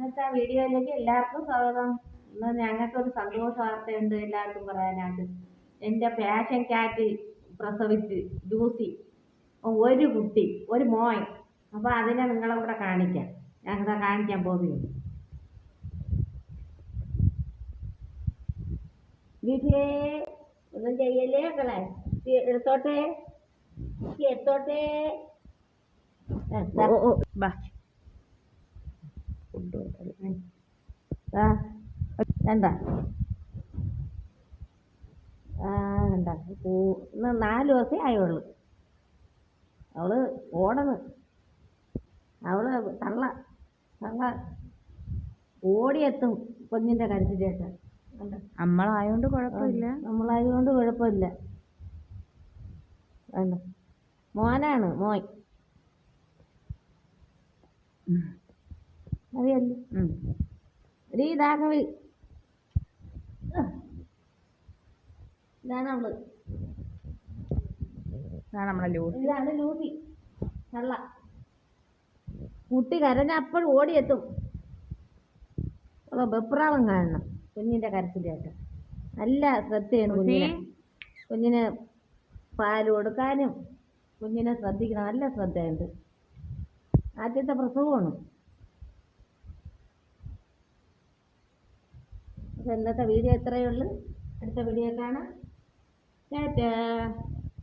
ഇന്നത്തെ വീഡിയോയിലേക്ക് എല്ലാവർക്കും സ്വാഗതം. ഇന്ന് ഞങ്ങൾക്കൊരു സന്തോഷ വാർത്തയുണ്ട് എല്ലാവർക്കും പറയാനായിട്ട്. എന്റെ പാഷൻ ക്യാറ്റ് പ്രസവിച്ച് ലൂസി ഒരു കുട്ടി ഒരു മോൻ. അപ്പോൾ അതിനെ നിങ്ങളെ കൂടെ കാണിക്കാം. ഞങ്ങളെ കാണിക്കാൻ പോകുന്നു വീട്ടിലേ ഒന്നും ചെയ്യല്ലേ മക്കളെ? എടുത്തോട്ടെ? എടുത്തോട്ടെ? ആ, ദാ. ബാ ആ കണ്ട ആ കണ്ട പൂ ഇന്ന് നാല് ദിവസമേ ആയുള്ളൂ. അവൾ ഓടണ് അവൾ തള്ള തള്ള ഓടിയെത്തും കുഞ്ഞിന്റെ കരുത്തിലേക്ക് നമ്മളായോണ്ട് കുഴപ്പമില്ല. നമ്മളായതുകൊണ്ട് കുഴപ്പമില്ല. മോനാണ് മോൻ. ഇതാകവി ഇതാണ് അവൾ. ഇതാണ് നമ്മളെ ലൂസ്. ഇതാണ് ലൂസി. കള്ള. കുട്ടി കരഞ്ഞ അപ്പോൾ ഓടിയെത്തും. വെപ്രാളം കാണണം കുഞ്ഞിന്റെ കരച്ചിലായിട്ട്. നല്ല ശ്രദ്ധയാണ് കുഞ്ഞിനെ. കുഞ്ഞിന് പാൽ കൊടുക്കാനും കുഞ്ഞിനെ ശ്രദ്ധിക്കണം. നല്ല ശ്രദ്ധയുണ്ട്. ആദ്യത്തെ പ്രസവമാണ്. അപ്പോൾ ഇന്നത്തെ വീഡിയോ ഇത്രയേ ഉള്ളൂ. അടുത്ത വീഡിയോ കാണാം. ടാറ്റാ.